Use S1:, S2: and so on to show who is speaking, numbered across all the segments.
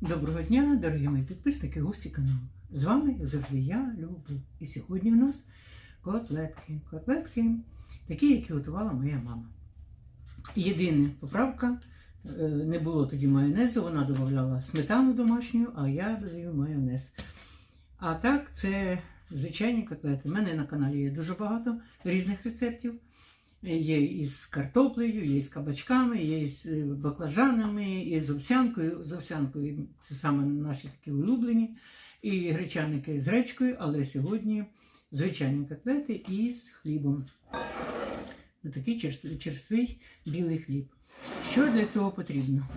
S1: Доброго дня, дорогі мої підписники, гості каналу. З вами завжди я, Люблю. І сьогодні в нас котлетки. Котлетки такі, які готувала моя мама. Єдина поправка, е, не було тоді майонезу, вона додавала сметану домашню, а я додаю майонез. А так, це звичайні котлети. У мене на каналі є дуже багато різних рецептів. Є із картоплею, є з кабачками, є з е, баклажанами, є з овсянкою. З овсянкою це саме наші такі улюблені. І гречаники з гречкою, але сьогодні звичайні котлети із хлібом. Такий черст- черствий білий хліб. Що для цього потрібно?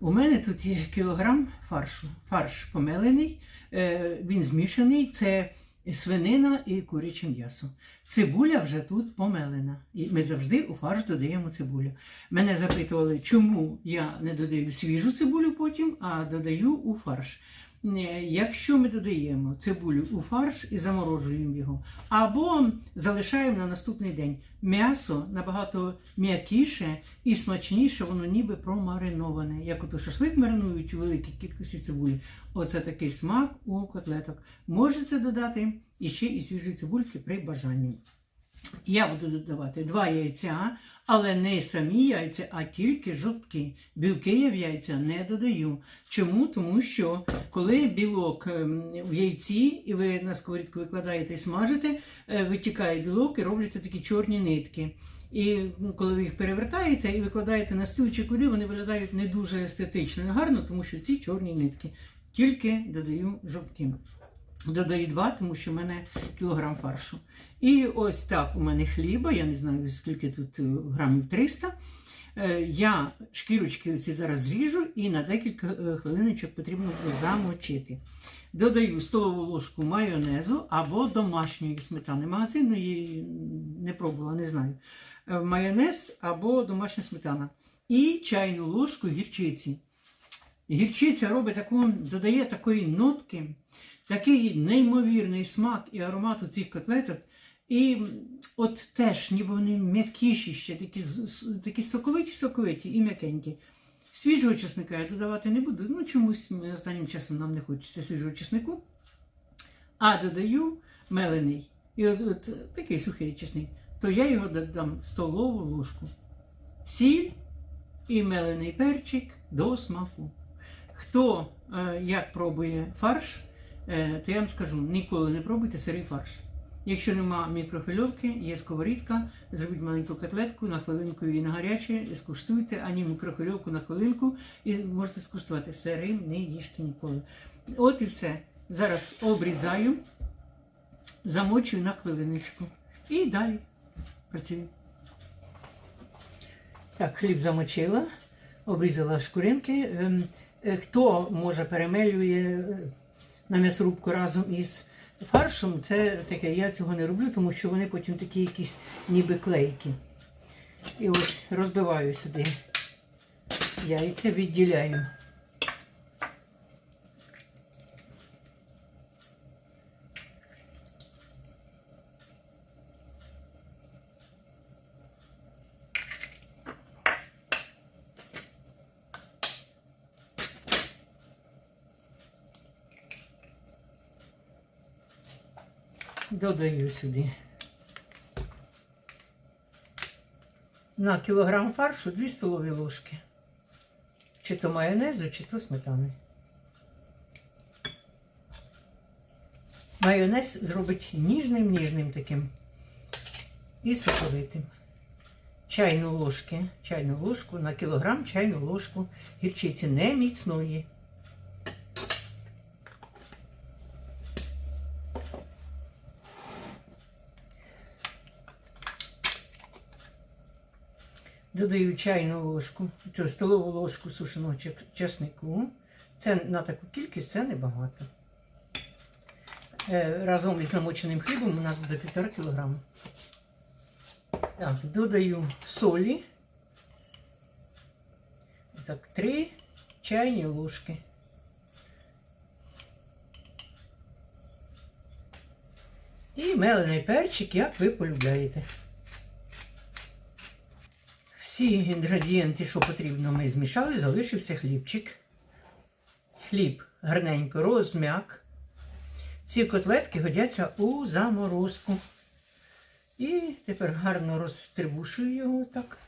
S1: У мене тут є кілограм фаршу. Фарш помелений, е, він змішаний. Це свинина і куряче м'ясо. Цибуля вже тут помелена. І ми завжди у фарш додаємо цибулю. Мене запитували, чому я не додаю свіжу цибулю потім, а додаю у фарш. Якщо ми додаємо цибулю у фарш і заморожуємо його, або залишаємо на наступний день, м'ясо набагато м'якіше і смачніше, воно ніби промариноване. Як ото шашлик маринують у великій кількості цибулі. Оце такий смак у котлеток. Можете додати іще і свіжої цибульки при бажанні. Я буду додавати два яйця, але не самі яйця, а тільки жовтки. Білки я в яйця не додаю. Чому? Тому що коли білок ем, в яйці, і ви на сковорідку викладаєте і смажите, е, витікає білок і робляться такі чорні нитки. І коли ви їх перевертаєте і викладаєте на стіл чи куди, вони виглядають не дуже естетично і гарно, тому що ці чорні нитки. Тільки додаю жовтки. Додаю два, тому що в мене кілограм фаршу. І ось так у мене хліба, я не знаю скільки тут е, грамів 300. Е, Я шкірочки ці зараз зріжу і на декілька е, хвилиночок потрібно замочити. Додаю столову ложку майонезу або домашньої сметани. Магазинної не пробувала, не знаю. Майонез або домашня сметана. І чайну ложку гірчиці. Гірчиця робить таку, додає такої нотки, такий неймовірний смак і аромат у цих котлеток. І от теж, ніби вони м'якіші ще, такі, такі соковиті-соковиті і м'якенькі. Свіжого чесника я додавати не буду. Ну, чомусь останнім часом нам не хочеться свіжого чеснику. А додаю мелений. І от, от такий сухий чесник, то я його додам столову ложку. Сіль і мелений перчик до смаку. Хто е, як пробує фарш, е, то я вам скажу, ніколи не пробуйте сирий фарш. Якщо нема мікрохвильовки, є сковорідка, зробіть маленьку котлетку на хвилинку і на гаряче, скуштуйте, ані мікрохвильовку на хвилинку, і можете скуштувати. Сирим не їжте ніколи. От і все. Зараз обрізаю, замочую на хвилиночку. І далі працюю. Так, хліб замочила, обрізала шкуринки. Ем, е, Хто може перемелює е, на м'ясорубку разом із фаршом, це таке, я цього не роблю, тому що вони потім такі якісь ніби клейкі. І от розбиваю сюди яйця, відділяю. Додаю сюди. На кілограм фаршу 2 столові ложки. Чи то майонезу, чи то сметани. Майонез зробить ніжним, ніжним таким і соковитим. Чайну ложки, чайну ложку на кілограм чайну ложку гірчиці не міцної. Додаю чайну ложку, чи столову ложку сушеного чеснику. Це на таку кількість це небагато. Е, Разом із намоченим хлібом у нас буде 1,5 кг. Так, додаю солі. Так, 3 чайні ложки. І мелений перчик, як ви полюбляєте. Всі інгредієнти, що потрібно, ми змішали, залишився хлібчик. Хліб гарненько розм'як. Ці котлетки годяться у заморозку. І тепер гарно розстрибушую його так.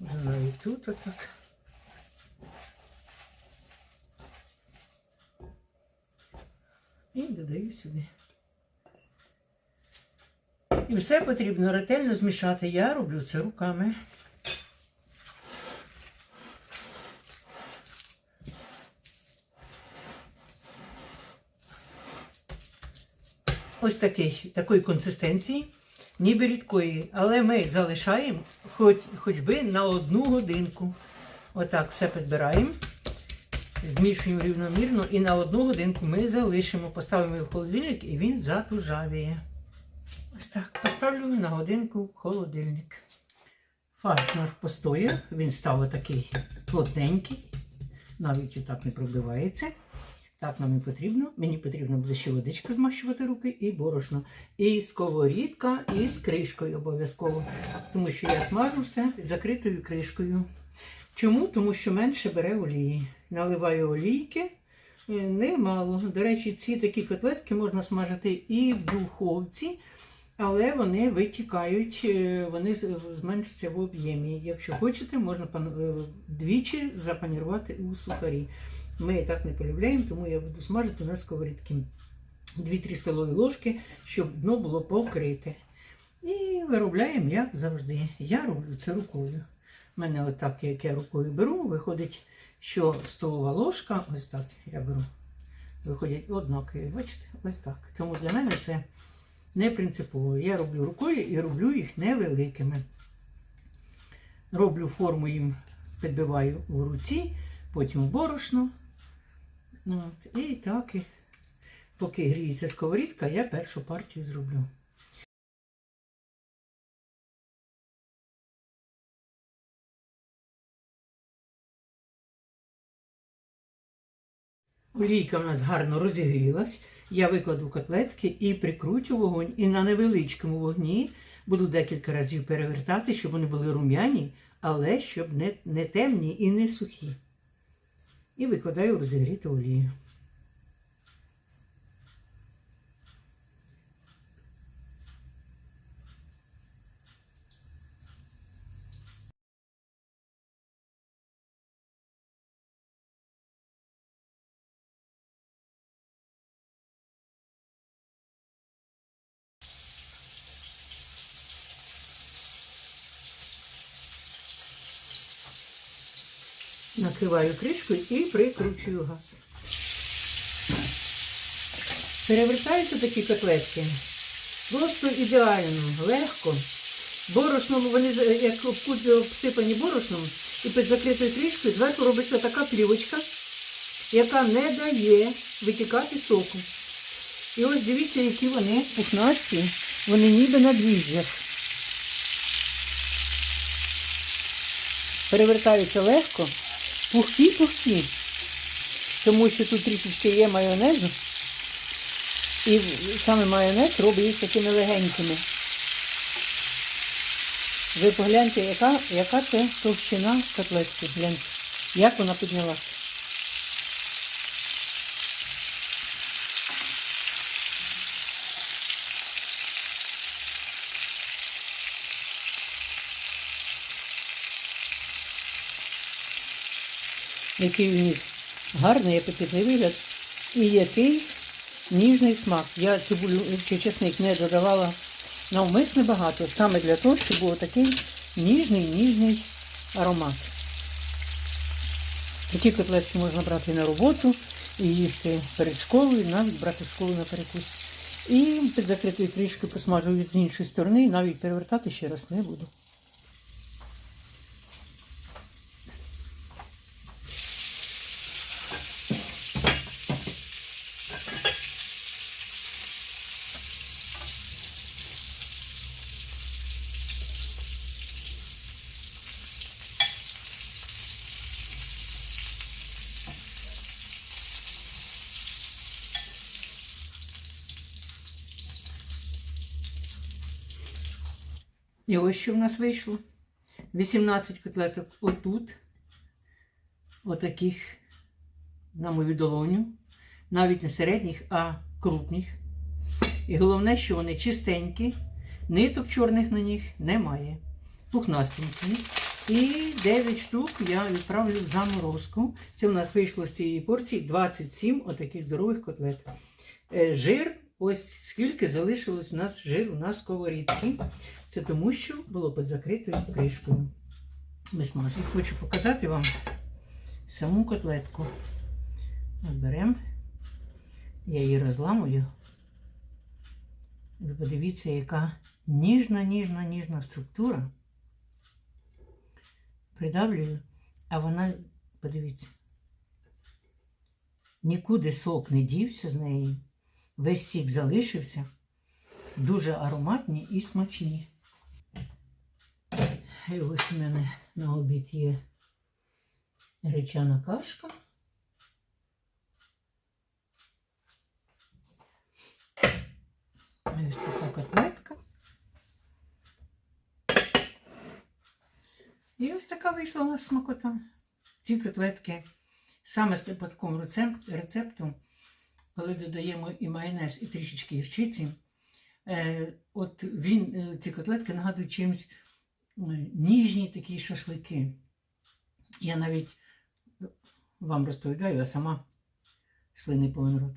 S1: Навіть тут отак. І додаю сюди. І все потрібно ретельно змішати. Я роблю це руками. Ось такий, такої консистенції, ніби рідкої. Але ми залишаємо хоч, хоч би на одну годинку. Отак все підбираємо, змішуємо рівномірно і на одну годинку ми залишимо, поставимо його в холодильник і він затужавіє. Ось так, поставлю на годинку холодильник. Фарш наш постояв, він став такий плотненький, навіть отак не пробивається. Так нам і потрібно. Мені потрібно буде ще водичка змащувати руки і борошно. І сковорідка із кришкою обов'язково. Тому що я смажу все закритою кришкою. Чому? Тому що менше бере олії. Наливаю олійки е, немало. До речі, ці такі котлетки можна смажити і в духовці, але вони витікають, е, вони зменшуються в об'ємі. Якщо хочете, можна е, двічі запанірувати у сухарі. Ми так не полюбляємо, тому я буду смажити на сковорідці 2-3 столові ложки, щоб дно було покрите. І виробляємо, як завжди. Я роблю це рукою. У мене отак, як я рукою беру, виходить, що столова ложка, ось так я беру. Виходять однакові, бачите, ось так. Тому для мене це не принципово. Я роблю рукою і роблю їх невеликими. Роблю форму їм, підбиваю у руці, потім в борошно. От, і так, і поки гріється сковорідка, я першу партію зроблю. Олійка в нас гарно розігрілась. Я викладу котлетки і прикручу вогонь. І на невеличкому вогні буду декілька разів перевертати, щоб вони були рум'яні, але щоб не, не темні і не сухі. І викладаю розігріти олію. Накриваю кришкою і прикручую газ. Перевертаються такі котлетки. Просто ідеально, легко. Борошно, вони як обсипані борошном, і під закритою кришкою зверху робиться така плівочка, яка не дає витікати соку. І ось дивіться, які вони пухнасті, вони ніби на дріжджах. Перевертаються легко, пухкі-пухкі, тому що тут трішечки є майонезу. І саме майонез робить їх такими легенькими. Ви погляньте, яка, яка це товщина котлетки. Гляньте, як вона піднялася. Який у них гарний апетитний вигляд і який ніжний смак. Я цибулю чи чесник не додавала навмисне багато, саме для того, щоб був такий ніжний, ніжний аромат. Такі котлетки можна брати на роботу і їсти перед школою, навіть брати школу на перекус. І під закритою кришкою просмажую з іншої сторони, навіть перевертати ще раз не буду. І ось що в нас вийшло. 18 котлеток отут. Отаких на мою долоню, навіть не середніх, а крупних. І головне, що вони чистенькі, ниток чорних на них немає. Пухнастенькі. І 9 штук я відправлю в заморозку. Це у нас вийшло з цієї порції 27 отаких здорових котлет. Е, Жир, ось скільки залишилось у нас жиру на сковорідці. Це тому, що було під закритою кришкою. Смажимо. Хочу показати вам саму котлетку. От беремо, я її розламую. Ви подивіться, яка ніжна, ніжна, ніжна структура. Придавлюю, а вона, подивіться, нікуди сок не дівся з неї. Весь сік залишився. Дуже ароматні і смачні. І ось у мене на обід є гречана кашка. Ось така котлетка. І ось така вийшла у нас смакота. Ці котлетки саме з такому рецепту, коли додаємо і майонез, і трішечки гірчиці, е, от він, е, ці котлетки нагадують чимось ніжні такі шашлики. Я навіть вам розповідаю, а сама слини повен рот.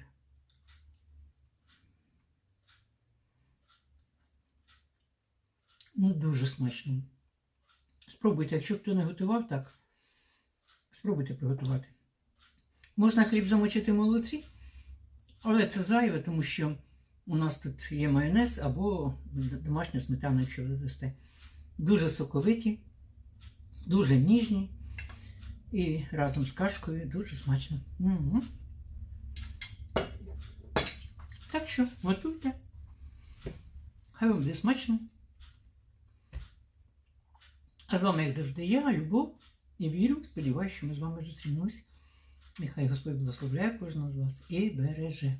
S1: Ну, дуже смачно. Спробуйте, якщо хто не готував так, спробуйте приготувати. Можна хліб замочити в молоці, але це зайве, тому що у нас тут є майонез або домашня сметана, якщо ви додасте. Дуже соковиті, дуже ніжні і разом з кашкою дуже смачно. Мгм. Так що, готуйте. Хай вам буде смачно. А з вами, як завжди, я, Любов, і вірю, сподіваюся, що ми з вами зустрінемось. Нехай Господь благословляє кожного з вас і береже.